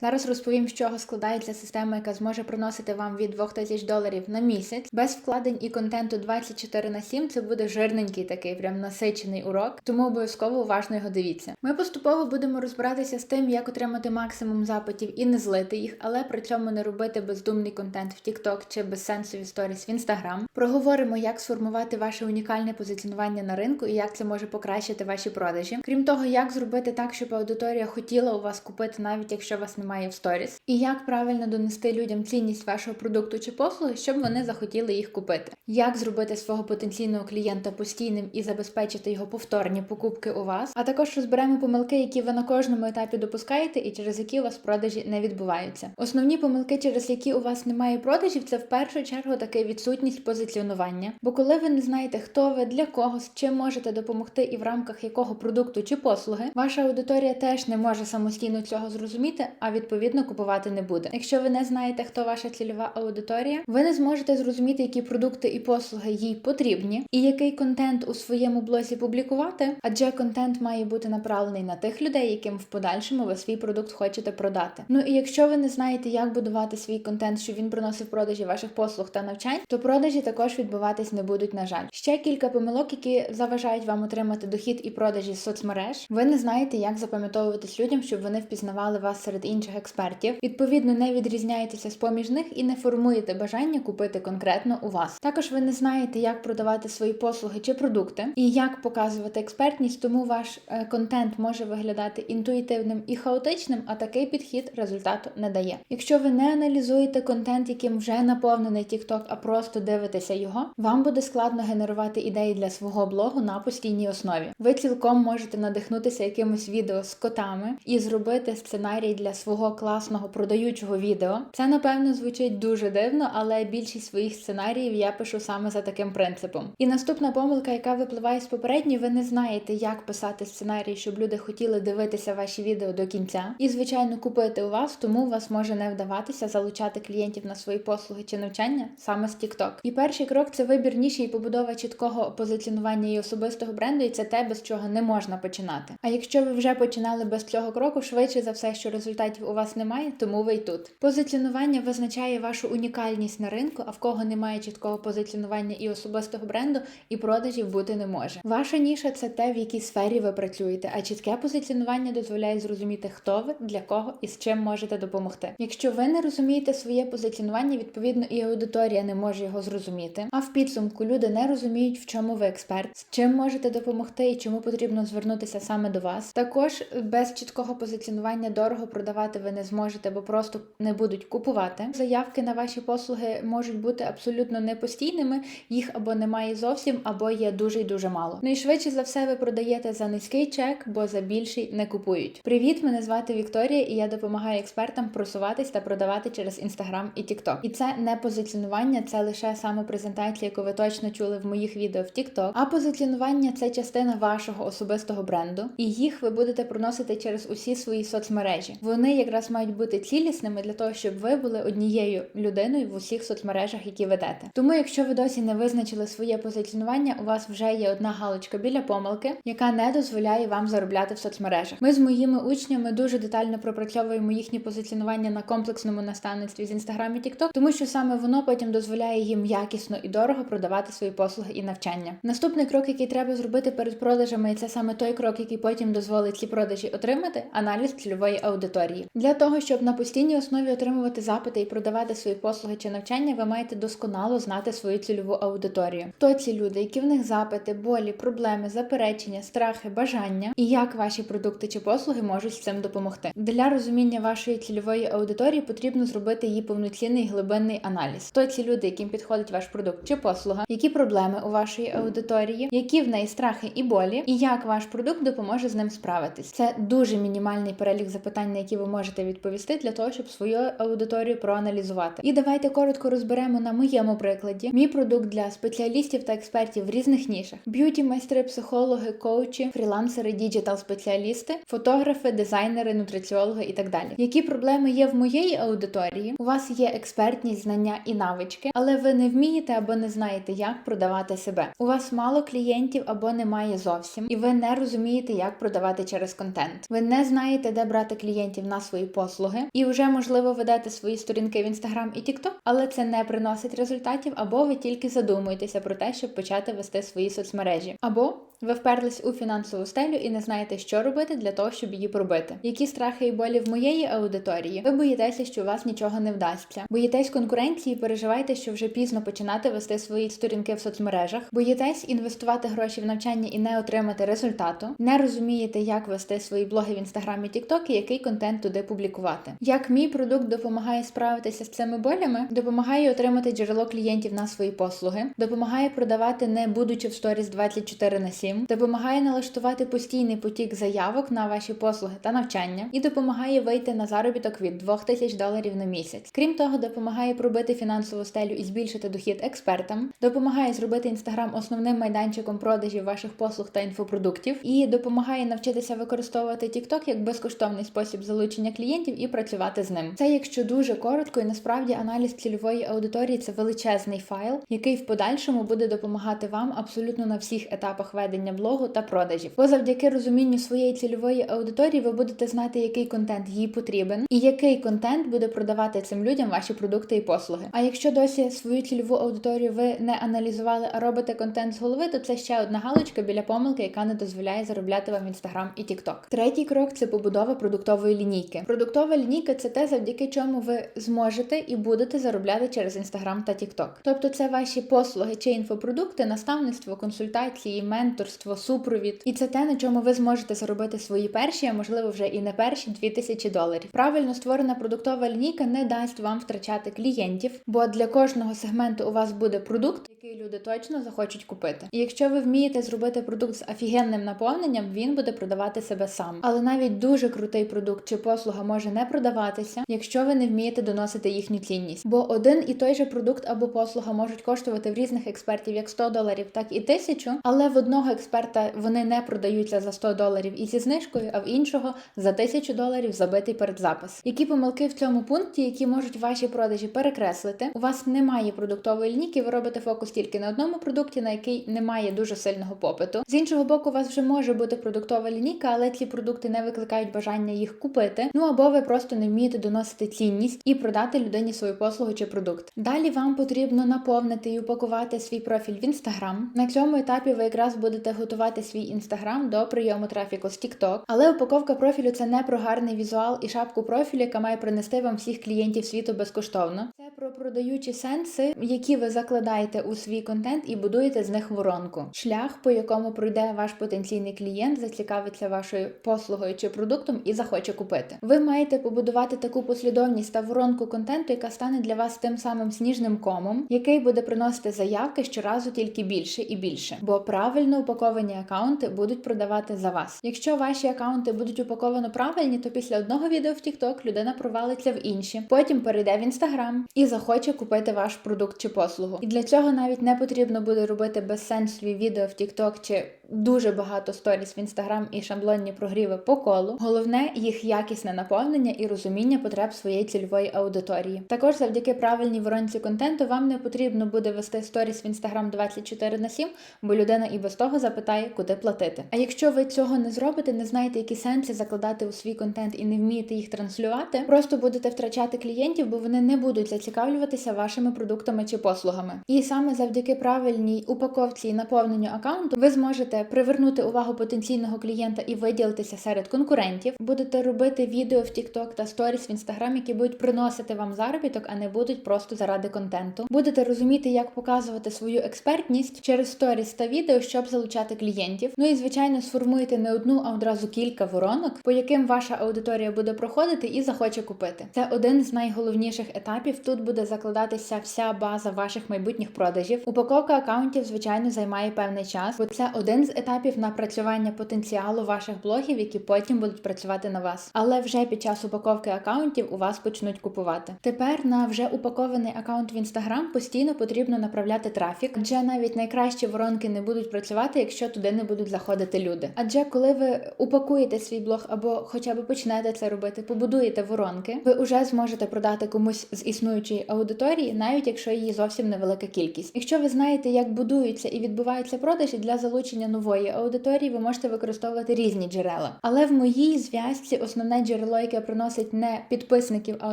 Зараз розповім, з чого складається система, яка зможе приносити вам від 2000 доларів на місяць без вкладень і контенту 24 на 7. Це буде жирненький такий, прям насичений урок. Тому обов'язково уважно його дивіться. Ми поступово будемо розбиратися з тим, як отримати максимум запитів і не злити їх, але при цьому не робити бездумний контент в TikTok чи безсенсові сторіс в Instagram. Проговоримо, як сформувати ваше унікальне позиціонування на ринку і як це може покращити ваші продажі. Крім того, як зробити так, щоб аудиторія хотіла у вас купити, навіть якщо вас немає в сторіс, і як правильно донести людям цінність вашого продукту чи послуги, щоб вони захотіли їх купити. Як зробити свого потенційного клієнта постійним і забезпечити його повторні покупки у вас, а також розберемо помилки, які ви на кожному етапі допускаєте, і через які у вас продажі не відбуваються. Основні помилки, через які у вас немає продажів, це в першу чергу таки відсутність позиціонування. Бо коли ви не знаєте, хто ви, для кого, з чим можете допомогти і в рамках якого продукту чи послуги, ваша аудиторія теж не може самостійно цього зрозуміти, а відповідно купувати не буде. Якщо ви не знаєте, хто ваша цільова аудиторія, ви не зможете зрозуміти, які продукти і послуги їй потрібні, і який контент у своєму блозі публікувати, адже контент має бути направлений на тих людей, яким в подальшому ви свій продукт хочете продати. Ну і якщо ви не знаєте, як будувати свій контент, щоб він приносив продажі ваших послуг та навчань, то продажі також відбуватись не будуть, на жаль. Ще кілька помилок, які заважають вам отримати дохід і продажі з соцмереж. Ви не знаєте, як запам'ятовуватись людям, щоб вони впізнавали вас серед інших експертів. Відповідно, не відрізняєтеся з поміж них і не формуєте бажання купити конкретно у вас. Також ви не знаєте, як продавати свої послуги чи продукти і як показувати експертність, тому ваш е, контент може виглядати інтуїтивним і хаотичним, а такий підхід результату не дає. Якщо ви не аналізуєте контент, яким вже наповнений TikTok, а просто дивитеся його, вам буде складно генерувати ідеї для свого блогу на постійній основі. Ви цілком можете надихнутися якимось відео з котами і зробити сценарій для свого класного продаючого відео. Це напевно звучить дуже дивно, але більшість своїх сценаріїв я пишу саме за таким принципом. І наступна помилка, яка випливає з попередньої, ви не знаєте, як писати сценарій, щоб люди хотіли дивитися ваші відео до кінця. І, звичайно, купити у вас, тому у вас може не вдаватися залучати клієнтів на свої послуги чи навчання саме з TikTok. І перший крок це вибір ніші і побудова чіткого позиціонування і особистого бренду, і це те, без чого не можна починати. А якщо ви вже починали без цього кроку, швидше за все, що результатів у вас немає, тому ви й тут. Позиціонування визначає вашу унікальність на ринку, а в кого немає чіткого позиціонування і особистого бренду, і продажів бути не може. Ваша ніша це те, в якій сфері ви працюєте, а чітке позиціонування дозволяє зрозуміти, хто ви, для кого і з чим можете допомогти. Якщо ви не розумієте своє позиціонування, відповідно і аудиторія не може його зрозуміти. А в підсумку люди не розуміють, в чому ви експерт, з чим можете допомогти і чому потрібно звернутися саме до вас. Також без чіткого позиціонування дорого продавати ви не зможете, бо просто не будуть купувати. Заявки на ваші послуги можуть бути абсолютно непостійними, їх або немає зовсім, або є дуже й дуже мало. Ну і швидше за все ви продаєте за низький чек, бо за більший не купують. Привіт, мене звати Вікторія, і я допомагаю експертам просуватись та продавати через Instagram і TikTok. І це не позиціонування, це лише самопрезентація, яку ви точно чули в моїх відео в TikTok. А позиціонування це частина вашого особистого бренду, і їх ви будете проносити через усі свої соцмережі. Вони якраз мають бути цілісними для того, щоб ви були однією людиною в усіх соцмережах, які ведете. Тому, якщо ви досі не визначили своє позиціонування, у вас вже є одна галочка біля помилки, яка не дозволяє вам заробляти в соцмережах. Ми з моїми учнями дуже детально пропрацьовуємо їхнє позиціонування на комплексному наставництві з Instagram і TikTok, тому що саме воно потім дозволяє їм якісно і дорого продавати свої послуги і навчання. Наступний крок, який треба зробити перед продажами, це саме той крок, який потім дозволить ці продажі отримати аналіз цільової аудиторії. Для того щоб на постійній основі отримувати запити і продавати свої послуги чи навчання, ви маєте досконало знати свою цільову аудиторію. Хто ці люди, які в них запити, болі, проблеми, заперечення, страхи, бажання, і як ваші продукти чи послуги можуть з цим допомогти. Для розуміння вашої цільової аудиторії потрібно зробити її повноцінний глибинний аналіз. Хто ці люди, яким підходить ваш продукт чи послуга, які проблеми у вашої аудиторії, які в неї страхи і болі, і як ваш продукт допоможе з ним справитись. Це дуже мінімальний перелік запитань, на які ви можете відповісти для того, щоб свою аудиторію проаналізувати. І давайте коротко розберемо на моєму прикладі мій продукт для спеціалістів та експертів в різних нішах: б'юті майстри, психологи, коучі, фрілансери, діджитал-спеціалісти, фотографи, дизайнери, нутриціологи і так далі. Які проблеми є в моєї аудиторії? У вас є експертність, знання і навички, але ви не вмієте або не знаєте, як продавати себе. У вас мало клієнтів або немає зовсім, і ви не розумієте, як продавати через контент. Ви не знаєте, де брати клієнтів на свої послуги, і вже можливо ведете свої сторінки в Instagram і TikTok, але це не приносить результатів, або ви тільки задумуєтеся про те, щоб почати вести свої соцмережі, або ви вперлись у фінансову стелю і не знаєте, що робити для того, щоб її пробити. Які страхи і болі в моєї аудиторії? Ви боїтеся, що у вас нічого не вдасться. Боїтесь конкуренції, і переживаєте, що вже пізно починати вести свої сторінки в соцмережах. Боїтесь інвестувати гроші в навчання і не отримати результату. Не розумієте, як вести свої блоги в інстаграмі TikTok і який контент туди публікувати. Як мій продукт допомагає справитися з цими болями, допомагає отримати джерело клієнтів на свої послуги, допомагає продавати, не будучи в сторіс 24 на 7, допомагає налаштувати постійний потік заявок на ваші послуги та навчання, і допомагає вийти на заробіток від 2000 доларів на місяць. Крім того, допомагає пробити фінансову стелю і збільшити дохід експертам, допомагає зробити інстаграм основним майданчиком продажів ваших послуг та інфопродуктів, і допомагає навчитися використовувати TikTok як безкоштовний спосіб залучення клієнтів і працювати з ним. Це якщо дуже коротко, і насправді аналіз цільової аудиторії це величезний файл, який в подальшому буде допомагати вам абсолютно на всіх етапах ведення блогу та продажів. Бо завдяки розумінню своєї цільової аудиторії ви будете знати, який контент їй потрібен, і який контент буде продавати цим людям ваші продукти і послуги. А якщо досі свою цільову аудиторію ви не аналізували, а робите контент з голови, то це ще одна галочка біля помилки, яка не дозволяє заробляти вам Instagram і TikTok. Третій крок це побудова продуктової лінійки. Продуктова лінійка це те, завдяки чому ви зможете і будете заробляти через Instagram та TikTok. Тобто це ваші послуги чи інфопродукти, наставництво, консультації, менторство, супровід. І це те, на чому ви зможете заробити свої перші, а можливо вже і не перші 2000 доларів. Правильно створена продуктова лінійка не дасть вам втрачати клієнтів, бо для кожного сегменту у вас буде продукт, який люди точно захочуть купити. І якщо ви вмієте зробити продукт з офігенним наповненням, він буде продавати себе сам. Але навіть дуже крутий продукт чи послуга може не продаватися, якщо ви не вмієте доносити їхню цінність. Бо один і той же продукт або послуга можуть коштувати в різних експертів як 100 доларів, так і 1000, але в одного експерта вони не продаються за 100 доларів і зі знижкою, а в іншого за 1000 доларів забитий передзапис. Які помилки в цьому пункті, які можуть ваші продажі перекреслити? У вас немає продуктової лінійки, ви робите фокус тільки на одному продукті, на який немає дуже сильного попиту. З іншого боку, у вас вже може бути продуктова лінійка, але ці продукти не викликають бажання їх купити. Ну або ви просто не вмієте доносити цінність і продати людині свою послугу чи продукт. Далі вам потрібно наповнити і упакувати свій профіль в Instagram. На цьому етапі ви якраз будете готувати свій Instagram до прийому трафіку з TikTok. Але упаковка профілю це не про гарний візуал і шапку профілю, яка має принести вам всіх клієнтів світу безкоштовно. Про продаючі сенси, які ви закладаєте у свій контент і будуєте з них воронку. Шлях, по якому пройде ваш потенційний клієнт, зацікавиться вашою послугою чи продуктом і захоче купити. Ви маєте побудувати таку послідовність та воронку контенту, яка стане для вас тим самим сніжним комом, який буде приносити заявки щоразу тільки більше і більше. Бо правильно упаковані акаунти будуть продавати за вас. Якщо ваші акаунти будуть упаковано правильні, то після одного відео в TikTok людина провалиться в інші, потім перейде в Instagram і захоче купити ваш продукт чи послугу. І для цього навіть не потрібно буде робити безсенсові відео в TikTok чи дуже багато сторіс в Instagram і шаблонні прогріви по колу. Головне їх якісне наповнення і розуміння потреб своєї цільової аудиторії. Також завдяки правильній воронці контенту вам не потрібно буде вести сторіс в Instagram 24 на 7, бо людина і без того запитає, куди платити. А якщо ви цього не зробите, не знаєте, які сенси закладати у свій контент і не вмієте їх транслювати, просто будете втрачати клієнтів, бо вони не будуть зацікавлюватися вашими продуктами чи послугами. І саме завдяки правильній упаковці і наповненню аккаунту ви зможете привернути увагу потенційного клієнта і виділитися серед конкурентів. Будете робити відео в TikTok та сторіс в Instagram, які будуть приносити вам заробіток, а не будуть просто заради контенту. Будете розуміти, як показувати свою експертність через сторіс та відео, щоб залучати клієнтів. Ну і звичайно, сформуєте не одну, а одразу кілька воронок, по яким ваша аудиторія буде проходити і захоче купити. Це один з найголовніших етапів. Тут буде закладатися вся база ваших майбутніх продажів. Упаковка акаунтів, звичайно, займає певний час, бо це один з етапів напрацювання потенціалу ваших блогів, які потім будуть працювати на вас. Але вже під час упаковки акаунтів у вас почнуть купувати. Тепер на вже упакований акаунт в Instagram постійно потрібно направляти трафік, адже навіть найкращі воронки не будуть працювати, якщо туди не будуть заходити люди. Адже коли ви упакуєте свій блог або хоча б почнете це робити, побудуєте воронки, ви вже зможете продати комусь з існуючої аудиторії, навіть якщо її зовсім невелика кількість. Якщо ви знаєте, як будуються і відбуваються продажі для залучення нової аудиторії, ви можете використовувати різні джерела. Але в моїй зв'язці основне джерело, яке приносить не підписників, а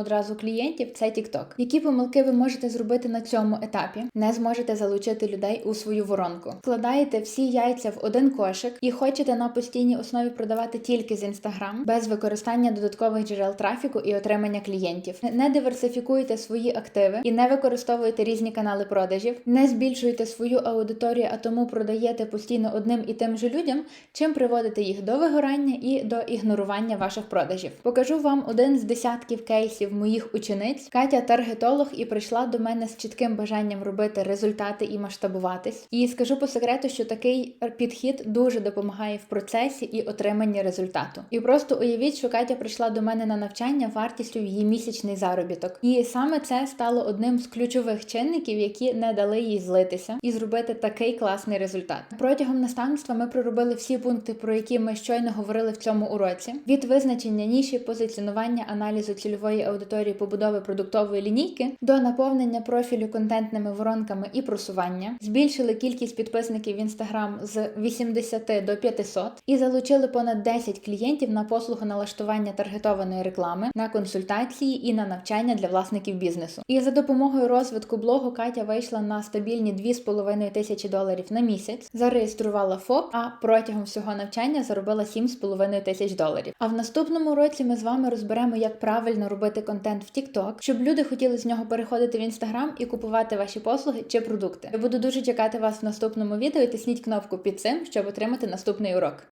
одразу клієнтів, це TikTok. Які помилки ви можете зробити на цьому етапі? Не зможете залучити людей у свою воронку. Вкладаєте всі яйця в один кошик і хочете на постійній основі продавати тільки з Instagram, без використання додаткових джерел трафіку і отримання клієнтів. Не диверсифікуєте свої активи і не використовуєте різні канали продажів, не збільшуєте свою аудиторію, а тому продаєте постійно одним і тим же людям, чим приводите їх до вигорання і до ігнорування ваших продажів. Покажу вам один з десятків кейсів моїх учениць. Катя таргетолог і прийшла до мене з чітким бажанням робити результати і масштабуватись. І скажу по секрету, що такий підхід дуже допомагає в процесі і отриманні результату. І просто уявіть, що Катя прийшла до мене на навчання вартістю її місячний заробіток. І саме це стало одним з ключових чинників, які не дали їй злитися і зробити такий класний результат. Протягом наставництва ми проробили всі пункти, про які ми щойно говорили в цьому уроці: від визначення ніші, позиціонування, аналізу цільової аудиторії, побудови продуктової лінійки до наповнення профілю контентними воронками і просування, збільшили кількість підписників в інстаграм з 80 до 500 і залучили понад 10 клієнтів на послугу налаштування таргетованої реклами, на консультації і на навчання для власників бізнесу. І за допомогою розвитку блогу Катя вийшла на стабільні 2,5 тисячі доларів на місяць, зареєструвала ФОП, а протягом всього навчання заробила 7,5 тисяч доларів. А в наступному році ми з вами розберемо, як правильно робити контент в TikTok, щоб люди хотіли з нього переходити в Instagram і купувати ваші послуги чи продукти. Я буду дуже чекати вас в наступному відео і тисніть кнопку під цим, щоб отримати наступний урок.